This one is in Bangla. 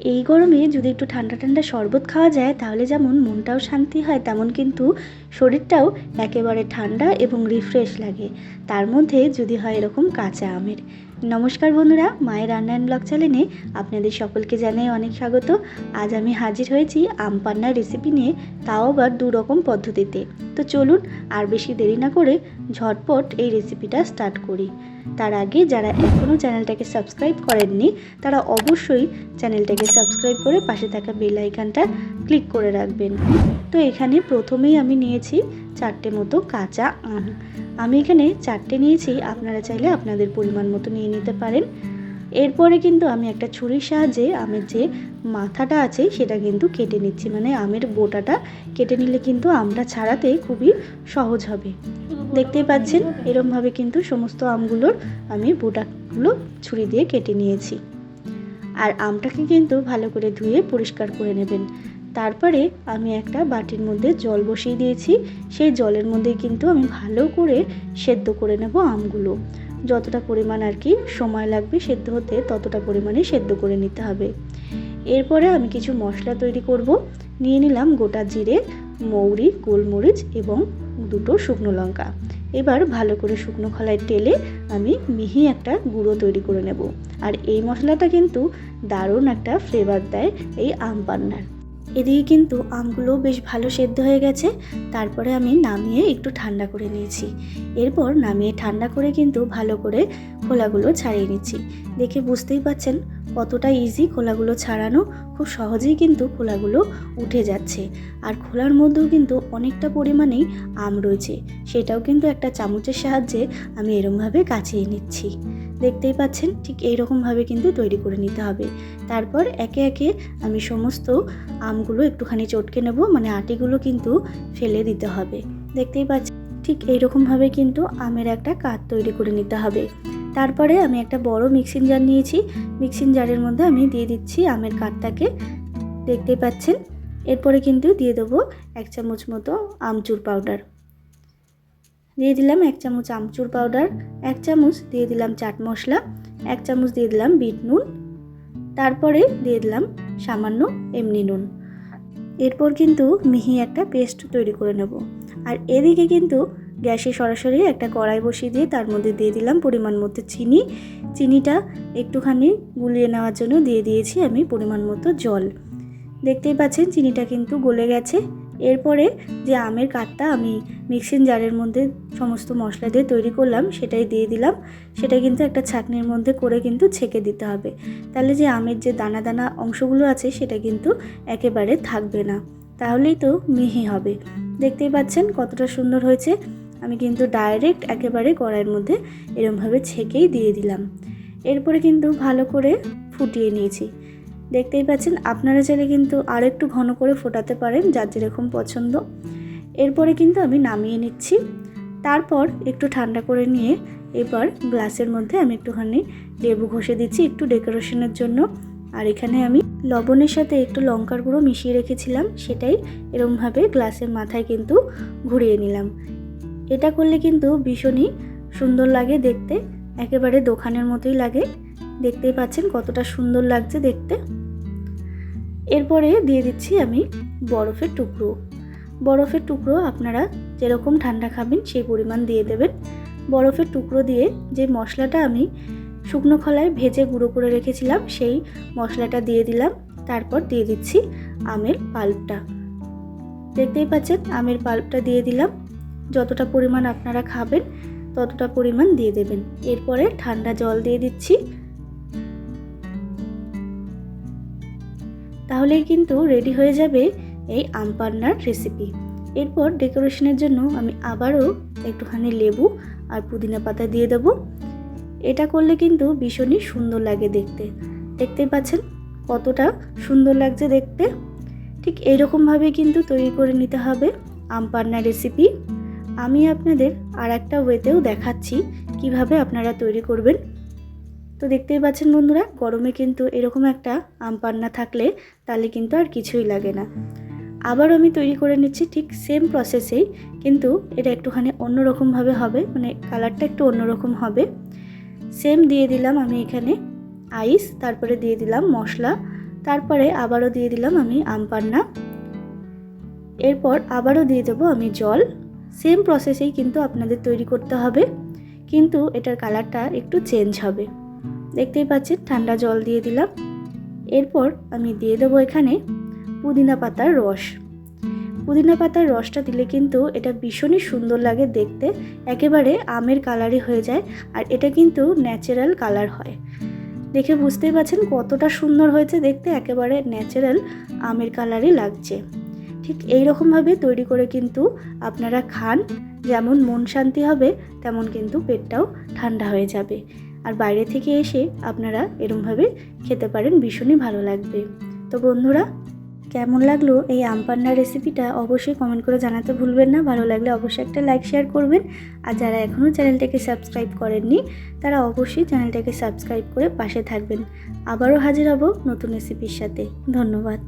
এই গরমে যদি একটু ঠান্ডা ঠান্ডা শরবত খাওয়া যায়, তাহলে যেমন মনটাও শান্তি হয়, তেমন কিন্তু শরীরটাও একেবারে ঠান্ডা এবং রিফ্রেশ লাগে। তার মধ্যে যদি হয় এরকম কাঁচা আমের। নমস্কার বন্ধুরা, মায়ের রান্নায়ন ব্লগ চ্যানেলে আপনাদের সকলকে জানাই অনেক স্বাগত। আজ আমি হাজির হয়েছি আম পান্নার রেসিপি নিয়ে, তাও আবার দু রকম পদ্ধতিতে। তো চলুন আর বেশি দেরি না করে ঝটপট এই রেসিপিটা স্টার্ট করি। তার আগে যারা এখনও চ্যানেলটাকে সাবস্ক্রাইব করেননি, তারা অবশ্যই চ্যানেলটাকে সাবস্ক্রাইব করে পাশে থাকা বেল ক্লিক করে রাখবেন। তো এখানে প্রথমেই আমি নিয়েছি চারটে মতো কাঁচা আম। আমি এখানে চারটে নিয়েছি, আপনারা চাইলে আপনাদের পরিমাণ মতো নিয়ে নিতে পারেন। এরপরে কিন্তু আমি একটা ছুরির সাহায্যে আমের যে মাথাটা আছে সেটা কিন্তু কেটে নিচ্ছি। মানে আমের বোটাটা কেটে নিলে কিন্তু আমটা ছাড়াতে খুবই সহজ হবে। দেখতেই পাচ্ছেন, এরমভাবে কিন্তু সমস্ত আমগুলোর আমি বোটাগুলো ছুরি দিয়ে কেটে নিয়েছি। আর আমটাকে কিন্তু ভালো করে ধুয়ে পরিষ্কার করে নেবেন। তারপরে আমি একটা বাটির মধ্যে জল বসিয়ে দিয়েছি। সেই জলের মধ্যে কিন্তু আমি ভালো করে সেদ্ধ করে নেব আমগুলো। যতটা পরিমাণ আর কি সময় লাগবে সেদ্ধ হতে ততটা পরিমাণে সেদ্ধ করে নিতে হবে। এরপরে আমি কিছু মশলা তৈরি করব। নিয়ে নিলাম গোটা জিরে, মৌরি, গোলমরিচ এবং দুটো শুকনো লঙ্কা। এবার ভালো করে শুকনো খলায় টেলে আমি মিহি একটা গুঁড়ো তৈরি করে নেব। আর এই মশলাটা কিন্তু দারুণ একটা ফ্লেভার দেয় এই আম পান্নার। এদিকে কিন্তু আমগুলো বেশ ভালো সেদ্ধ হয়ে গেছে, তারপরে আমি নামিয়ে একটু ঠান্ডা করে নিয়েছি। এরপর নামিয়ে ঠান্ডা করে কিন্তু ভালো করে খোলাগুলো ছাড়িয়ে নিচ্ছি। দেখে বুঝতেই পাচ্ছেন কতটা ইজি খোলাগুলো ছাড়ানো, খুব সহজেই কিন্তু খোলাগুলো উঠে যাচ্ছে। আর খোলার মধ্যেও কিন্তু অনেকটা পরিমাণেই আম রয়েছে, সেটাও কিন্তু একটা চামচের সাহায্যে আমি এরমভাবে কাছিয়ে নিচ্ছি। দেখতেই পাচ্ছেন, ঠিক এইরকমভাবে কিন্তু তৈরি করে নিতে হবে। তারপর একে একে আমি সমস্ত আমগুলো একটুখানি চটকে নেব মানে আটিগুলো কিন্তু ফেলে দিতে হবে। দেখতেই পাচ্ছেন, ঠিক এইরকমভাবে কিন্তু আমের একটা কাঠ তৈরি করে নিতে হবে। তারপরে আমি একটা বড় মিক্সিং জার নিয়েছি। মিক্সিং জারের মধ্যে আমি দিয়ে দিচ্ছি আমের কাঠটাকে। দেখতেই পাচ্ছেন, এরপরে কিন্তু দিয়ে দেবো এক চামচ মতো আমচুর পাউডার। দিয়ে দিলাম এক চামচ আমচুর পাউডার এক চামচ দিয়ে দিলাম চাট মশলা, এক চামচ দিয়ে দিলাম বিট নুন, তারপরে দিয়ে দিলাম সামান্য এমনি নুন। এরপর কিন্তু মিহি একটা পেস্ট তৈরি করে নেব। আর এদিকে কিন্তু গ্যাসে সরাসরি একটা কড়াই বসিয়ে দিয়ে তার মধ্যে দিয়ে দিলাম পরিমাণ মতো চিনি। চিনিটা একটুখানি গুলিয়ে নেওয়ার জন্য দিয়ে দিয়েছি আমি পরিমাণ মতো জল। দেখতেই পাচ্ছেন, চিনিটা কিন্তু গলে গেছে। এরপরে যে আমের কাঠটা আমি মিক্সিং জারের মধ্যে সমস্ত মশলা দিয়ে তৈরি করলাম, সেটাই দিয়ে দিলাম। সেটা কিন্তু একটা ছাকনির মধ্যে করে কিন্তু ছেঁকে দিতে হবে। তাহলে যে আমের যে দানা দানা অংশগুলো আছে, সেটা কিন্তু একেবারে থাকবে না। তাহলেই তো মিহি হবে। দেখতেই পাচ্ছেন কতটা সুন্দর হয়েছে। আমি কিন্তু ডাইরেক্ট একেবারে কড়াইয়ের মধ্যে এরমভাবে ছেঁকেই দিয়ে দিলাম। এরপরে কিন্তু ভালো করে ফুটিয়ে নিয়েছি। দেখতেই পাচ্ছেন, আপনারা চাইলে কিন্তু আর একটু ঘন করে ফোটাতে পারেন যার যেরকম পছন্দ। এরপরে কিন্তু আমি নামিয়ে নিচ্ছি। তারপর একটু ঠান্ডা করে নিয়ে এবার গ্লাসের মধ্যে আমি একটুখানি লেবু ঘষে দিচ্ছি একটু ডেকোরেশনের জন্য। আর এখানে আমি লবণের সাথে একটু লঙ্কার গুঁড়ো মিশিয়ে রেখেছিলাম, সেটাই এরমভাবে গ্লাসের মাথায় কিন্তু ঘুরিয়ে নিলাম। এটা করলে কিন্তু ভীষণই সুন্দর লাগে দেখতে, একেবারে দোকানের মতোই লাগে। দেখতেই পাচ্ছেন কতটা সুন্দর লাগছে দেখতে। এরপরে দিয়ে দিচ্ছি আমি বরফের টুকরো। বরফের টুকরো আপনারা যেরকম ঠান্ডা খাবেন সেই পরিমাণ দিয়ে দেবেন। বরফের টুকরো দিয়ে যে মশলাটা আমি শুকনো খলায় ভেজে গুঁড়ো করে রেখেছিলাম, সেই মশলাটা দিয়ে দিলাম। তারপর দিয়ে দিচ্ছি আমের পাল্পটা। দেখতেই পাচ্ছেন, আমের পাল্পটা দিয়ে দিলাম। যতটা পরিমাণ আপনারা খাবেন, ততটা পরিমাণ দিয়ে দেবেন। এরপরে ঠান্ডা জল দিয়ে দিচ্ছি। তাহলেই কিন্তু রেডি হয়ে যাবে এই আম পান্নার রেসিপি এরপর ডেকোরেশনের জন্য আমি আবারও একটুখানি লেবু আর পুদিনা পাতা দিয়ে দেব। এটা করলে কিন্তু ভীষণই সুন্দর লাগে দেখতে। দেখতেই পাচ্ছেন কতটা সুন্দর লাগছে দেখতে। ঠিক এইরকমভাবে কিন্তু তৈরি করে নিতে হবে আম পান্না রেসিপি আমি আপনাদের আর একটা ওয়েতেও দেখাচ্ছি কীভাবে আপনারা তৈরি করবেন। তো দেখতেই পাচ্ছেন বন্ধুরা, গরমে কিন্তু এরকম একটা আম পান্না থাকলে তাহলে কিন্তু আর কিছুই লাগে না। আবার আমি তৈরি করে নিচ্ছি ঠিক সেম প্রসেসেই কিন্তু এটা একটুখানি অন্যরকমভাবে হবে মানে কালারটা একটু অন্যরকম হবে। সেম দিয়ে দিলাম আমি এখানে আইস তারপরে দিয়ে দিলাম মশলা, তারপরে আবারও দিয়ে দিলাম আমি আম পান্না। এরপর আবারও দিয়ে দেবো আমি জল। সেম প্রসেসেই কিন্তু আপনাদের তৈরি করতে হবে, কিন্তু এটার কালারটা একটু চেঞ্জ হবে। দেখতেই পাচ্ছেন, ঠান্ডা জল দিয়ে দিলাম। এরপর আমি দিয়ে দেবো এখানে পুদিনা পাতার রস। পুদিনা পাতার রসটা দিলে কিন্তু এটা ভীষণই সুন্দর লাগে দেখতে। একেবারে আমের কালারই হয়ে যায় আর এটা কিন্তু ন্যাচারাল কালার হয়। দেখে বুঝতেই পারছেন কতটা সুন্দর হয়েছে দেখতে, একেবারে ন্যাচারাল আমের কালারই লাগছে। ঠিক এই রকমভাবে তৈরি করে কিন্তু আপনারা খান। যেমন মন শান্তি হবে, তেমন কিন্তু পেটটাও ঠান্ডা হয়ে যাবে। আর বাইরে থেকে এসে আপনারা এরমভাবে খেতে পারেন, ভীষণই ভালো লাগবে। তো বন্ধুরা, কেমন লাগল এই আমপান্নার রেসিপিটা অবশ্যই কমেন্ট করে জানাতে ভুলবেন না। ভালো লাগলে অবশ্যই একটা লাইক শেয়ার করবেন। আর যারা এখনও চ্যানেলটাকে সাবস্ক্রাইব করেননি, তারা অবশ্যই চ্যানেলটাকে সাবস্ক্রাইব করে পাশে থাকবেন। আবারও হাজির হব নতুন রেসিপির সাথে। ধন্যবাদ।